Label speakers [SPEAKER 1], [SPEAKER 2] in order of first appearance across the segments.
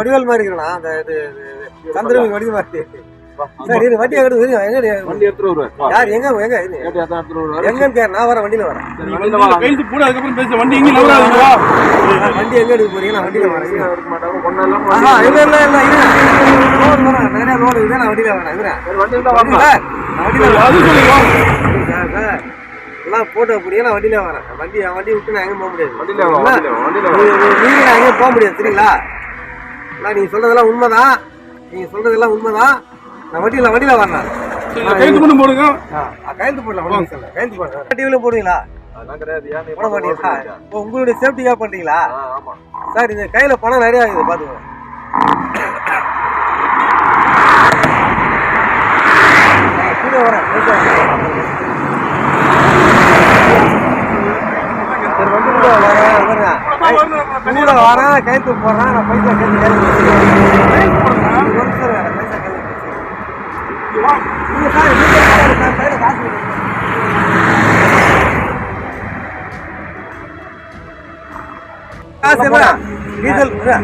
[SPEAKER 1] வடிவேல் மாதிரி இருக்கணும் அந்த இது இது, சந்திரமுகி வடிவு மாதிரி சார் வண்டி எங்க இருக்கு எங்க இருக்கு?
[SPEAKER 2] வண்டி எடுத்துட்டு.
[SPEAKER 1] யார் எங்க எங்க எங்கன்னு கேரு நான் வரேன் வண்டியில வரேன்
[SPEAKER 2] சரி, வண்டியில வா.
[SPEAKER 3] கைது போடு அதுக்கப்புறம் பேச வண்டி
[SPEAKER 1] எங்க எடுக்க போறீங்க நான் வண்டியில வரேன் இருங்க.
[SPEAKER 2] எடுக்க மாட்டாங்க கொண்டெல்லாம்
[SPEAKER 1] ஆஹா இல்ல இல்ல இல்ல இருங்க ரோடு வரேன் நிறைய ரோடு இருக்குது நான் வண்டியில வரேன்
[SPEAKER 2] வண்டியில
[SPEAKER 1] வண்டியில
[SPEAKER 3] அது சொல்லுங்க
[SPEAKER 1] சார் எல்லாம் போட்டோ அப்படியே நான் வண்டியில வரேன் வண்டி வண்டி விட்டு நான் எங்கேயும் போக முடியாது
[SPEAKER 2] வண்டியில? வண்டியில
[SPEAKER 1] நீங்க நான் எங்கேயும் போக முடியாது சரிங்களா நான் நீங்க சொல்றதெல்லாம் உண்மைதான். நீங்க சொல்றதெல்லாம் உண்மைதான். நான் வண்டியில வண்டியில வரேன்.
[SPEAKER 3] கைது போடுங்க.
[SPEAKER 1] கையெழுத்து போடலாம் ஒண்ணும் சொல்ல போடலாம் டிவில போடுவீங்களா? போட மாட்டீங்களா? உங்களுடைய சேஃப்டிக்காக
[SPEAKER 2] ஆமா.
[SPEAKER 1] சார் இந்த கையில பணம் நிறைய ஆகுது பாத்துக்கோ கூட வரேன் சரி வந்து கூட வரேன் வரேன் கூட வரேன் கைத்து போடுறேன் நான் பைசா கைத்து பைசா காசு காசு என்ன டீசல் இருங்க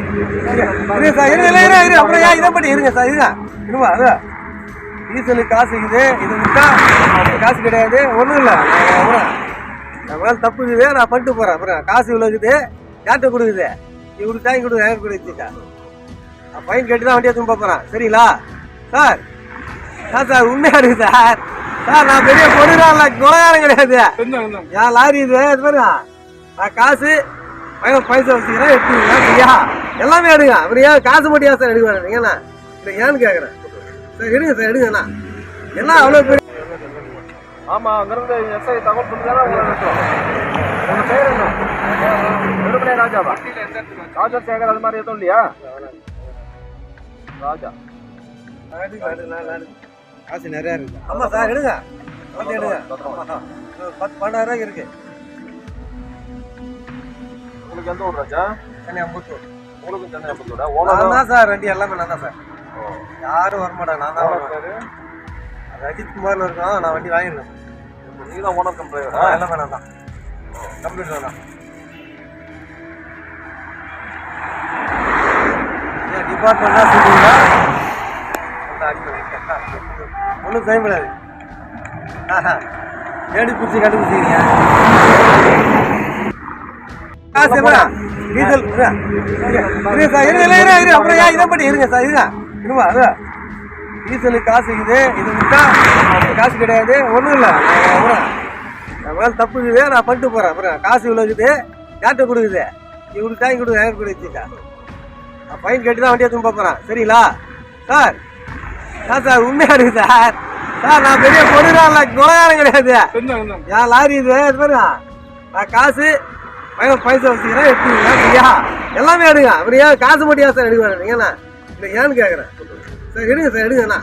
[SPEAKER 1] சார் இருங்க இருங்க இருங்க இருங்க அப்புறம் ஏன் இதை பண்ணி இருங்க சார் இருங்க இருமா அது டீசலுக்கு காசு இருக்குது இது விட்டா காசு கிடையாது ஒன்றும் இல்லை நான் தப்பு இருக்குது நான் பண்ணிட்டு போகிறேன் அப்புறம் காசு இவ்வளோ இருக்குது. யார்கிட்ட கொடுக்குது? இவரு தான் கொடுக்குது யார் கொடுத்துட்டா நான் ஃபைன் கட்டி தான் வண்டியை திரும்ப போகிறேன் சரிங்களா? சார் சார் சார் உண்மையாக இருக்குது சார். சார் நான் பெரிய இல்லை குலகாரம் கிடையாது. என் லாரி இது இது பாருங்க. நான் காசு பையன் பைசா வச்சுக்கிறேன் எடுத்துக்கிறேன் சரியா? எல்லாமே எடுங்க. அப்புறம் ஏன் காசு மட்டும் ஏன் சார் எடுக்க ஏன்னா இல்லை ஏன்னு கேட்குறேன் சார் எடுங்க சார் எடுங்கண்ணா என்ன? அவ்வளோ பெரிய
[SPEAKER 2] ஆமா அங்கிருந்து எஸ்ஐ தகவல் சொல்லிதானே உங்களை நிறுத்துறோம் உங்க பேர் என்ன? வெறுமனே ராஜாவா? ராஜா சேகர் அது மாதிரி எதுவும் இல்லையா? ராஜா.
[SPEAKER 1] காசு நிறையா இருக்கு. ஆமாம் சார் எடுங்க. வந்து எடுங்க. பத்து பன்னெண்டாயிரம் இருக்கு.
[SPEAKER 2] உங்களுக்கு எந்த ஊர் ராஜா?
[SPEAKER 1] சென்னை அம்பத்தூர்.
[SPEAKER 2] உங்களுக்கு
[SPEAKER 1] நான்
[SPEAKER 2] ஓனர்?
[SPEAKER 1] தான் சார் வண்டி எல்லாமே நான் தான் சார். யாரும் வரமாட்டாங்க நான் தான் வருவேன்.
[SPEAKER 2] பேரு?
[SPEAKER 1] அது அஜித் குமார்னு இருக்கோம் நான் வண்டி வாங்கிருக்கேன்
[SPEAKER 2] நீங்க தான் ஓனர் கம் டிரைவரா
[SPEAKER 1] ஆ, எல்லாமே நான் தான். கம்ப்ளீட் வேணாம் டிபார்ட்மெண்ட்டாக சொல்லுங்களா ஒன்றும் செய்ய முடியாது ஆஹா. தேடி பிடிச்சி கண்டுபிடிச்சிங்க காசு என்ன டீசல் இருங்க. சார் இருங்க இல்லை இருங்க இருங்க அப்புறம் ஏன் இதை பண்ணி இருங்க சார் இருங்க இருமா அது டீசலுக்கு காசு இருக்குது இது விட்டா காசு கிடையாது ஒன்றும் இல்லை அப்புறம் மேலே தப்பு இருக்குது நான் பண்ணிட்டு போகிறேன் அப்புறம் காசு இவ்வளோ இருக்குது யார்கிட்ட கொடுக்குது இவருக்கு தாங்கி கொடுக்குது யார் கொடுத்துட்டா நான் ஃபைன் கட்டி தான் வண்டியை திரும்ப போகிறேன் சரிங்களா? சார் சார் சார் உண்மையாக இருக்குது சார். சார் நான் பெரிய இல்லை குலகாரம் கிடையாது. என் லாரி இது இது பாருங்க. நான் காசு பையன் பைசா வச்சுக்கிறேன் எடுத்துக்கிறேன் சரியா? எல்லாமே எடுங்க. ஏன் காசு மட்டும் ஏன் சார் எடுக்க வேணாம் ஏன்னா இல்லை ஏன்னு கேட்குறேன் சார் எடுங்க சார் எடுங்கண்ணா